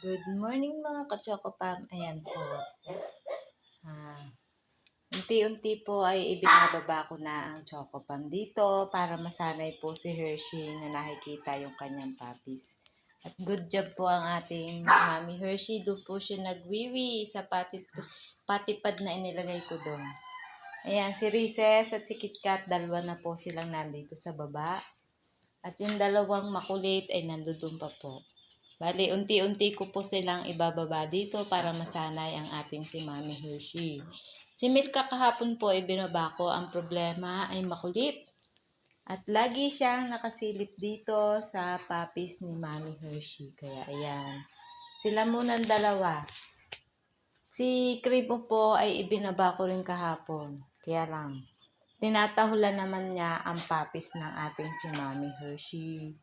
Good morning mga kachokopam. Ayan po. Ah, unti-unti po ay ibinababa ko na ang chocopam dito para masanay po si Hershey na nakikita yung kanyang puppies. At good job po ang ating Mami Hershey. Doon po siya nagwiwi sa patip, patipad na inilagay ko doon. Ayan, si Recess at si KitKat, dalawa na po silang nandito sa baba. At yung dalawang makulit ay nandoon pa po. Bali, unti-unti ko po silang ibababa dito para masanay ang ating si Mami Hershey. Si Milka kahapon po ay binaba ko. Ang problema ay makulit. At lagi siyang nakasilip dito sa puppies ni Mami Hershey. Kaya ayan. Sila muna ang dalawa. Si Kripo po ay ibinaba ko rin kahapon. Kaya lang, tinatahulan naman niya ang puppies ng ating si Mami Hershey.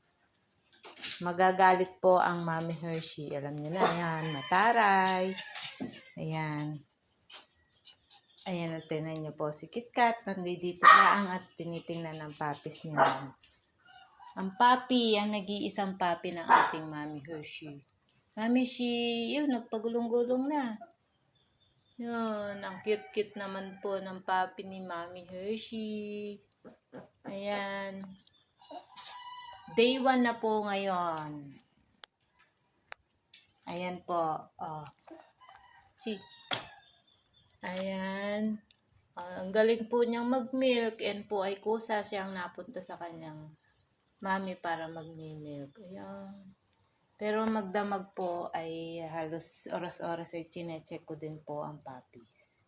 Magagalit po ang Mami Hershey. Alam niyo na yan. Mataray. Ayan. Ayan, at tinan niyo po si KitKat. Nandito lang at tinitingnan ng puppies niya. Ang papi, ang nag-iisang papi ng ating Mami Hershey. Mami Hershey, yun, nagpagulong-gulong na. Yun, ang cute-cute naman po ng papi ni Mami Hershey. Ayan. Day 1 na po ngayon. Ayan po. Oh. Chi. Ayan. Ah, ang galing po niyang mag-milk and po ay kusa siyang napunta sa kanyang mami para mag-milk. Ayan. Pero magdamag po ay halos oras-oras ay chinecheck ko din po ang puppies.